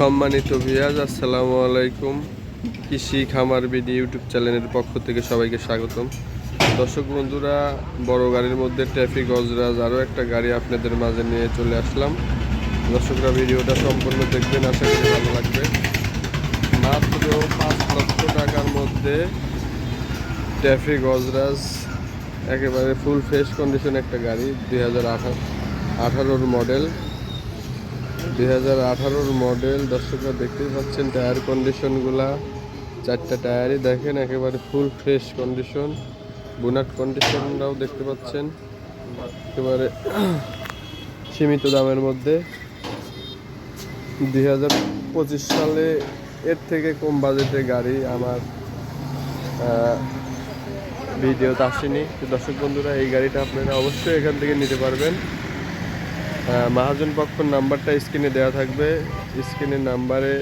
সম্মানিত ভিয়াজ আসসালামু আলাইকুম। কৃষি খামার বিডি ইউটিউব চ্যানেলের পক্ষ থেকে সবাইকে স্বাগতম। দর্শক বন্ধুরা, বড় গাড়ির মধ্যে ট্রাফিক অজরাজ, আরও একটা গাড়ি আপনাদের মাঝে নিয়ে চলে আসলাম। দর্শকরা ভিডিওটা সম্পূর্ণ দেখবেন, আশা করি ভালো লাগবে। মাত্র পাঁচ লক্ষ টাকার মধ্যে ট্রাফিক অজরাজ, একেবারে ফুল ফ্রেশ কন্ডিশন একটা গাড়ি, দুই হাজার আঠারোর মডেল দুই হাজার আঠারোর মডেল, দর্শকরা দেখতেই পাচ্ছেন টায়ার কন্ডিশনগুলা চারটা টায়ারই দেখেন, একেবারে ফুল ফ্রেশ কন্ডিশন বুনাট কন্ডিশনটাও দেখতে পাচ্ছেন। একেবারে সীমিত দামের মধ্যে। দুই হাজার পঁচিশ সালে এর থেকে কম বাজেটে গাড়ি আমার ভিডিওতে আসেনি। দর্শক বন্ধুরা, এই গাড়িটা আপনারা অবশ্যই এখান থেকে নিতে পারবেন। মহাজন পক্ষর নাম্বারটা স্ক্রিনে দেওয়া থাকবে। স্ক্রিনের নাম্বারে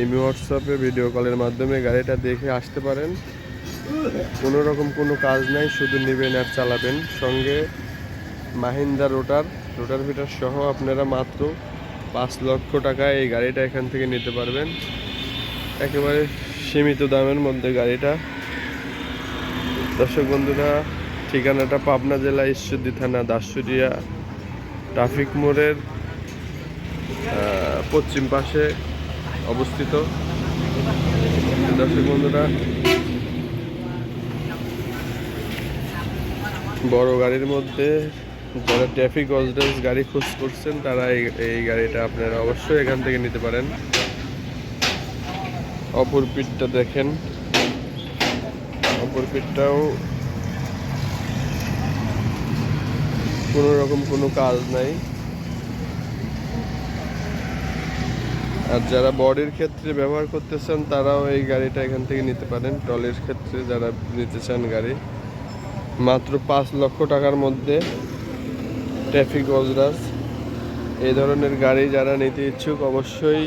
এমি হোয়াটসঅ্যাপে ভিডিও কলের মাধ্যমে গাড়িটা দেখে আসতে পারেন। কোনো রকম কোনো কাজ নাই, শুধু নেবেন আর চালাবেন। সঙ্গে মাহিন্দা রোটার রোটার ফিটার সহ আপনারা মাত্র পাঁচ লক্ষ টাকায় এই গাড়িটা এখান থেকে নিতে পারবেন। একেবারে সীমিত দামের মধ্যে গাড়িটা। দর্শক বন্ধুরা, ঠিকানাটা পাবনা জেলা ঈশ্বরদী থানা দাসুরিয়া ট্রাফিক মোড়ের পশ্চিম পাশে অবস্থিত। দর্শক বন্ধুরা, বড় গাড়ির মধ্যে যারা ট্রাফিক অজডেন্স গাড়ি খোঁজ করছেন, তারা এই গাড়িটা আপনারা অবশ্যই এখান থেকে নিতে পারেন। অপর পিঠটা দেখেন। অপর পিঠটাও কোনো রকম কোনো কাজ নাই। আর যারা বডির ক্ষেত্রে ব্যবহার করতেছেন তারাও এই গাড়িটা এখান থেকে নিতে পারেন। ট্রলির ক্ষেত্রে যারা নিতে চান গাড়ি, মাত্র পাঁচ লক্ষ টাকার মধ্যে ট্রাফিক ওজরাস এই ধরনের গাড়ি যারা নিতে ইচ্ছুক, অবশ্যই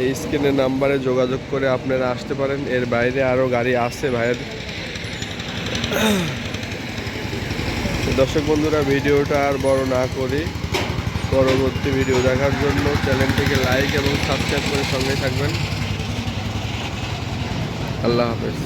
এই স্ক্রিনের নাম্বারে যোগাযোগ করে আপনারা আসতে পারেন। এর বাইরে আরও গাড়ি আছে ভাইয়ের। দর্শক বন্ধুরা, ভিডিওটা আর বড় না করে পরবর্তী ভিডিও দেখার জন্য চ্যানেলটিকে লাইক এবং সাবস্ক্রাইব করে সঙ্গে থাকবেন। আল্লাহ হাফেজ।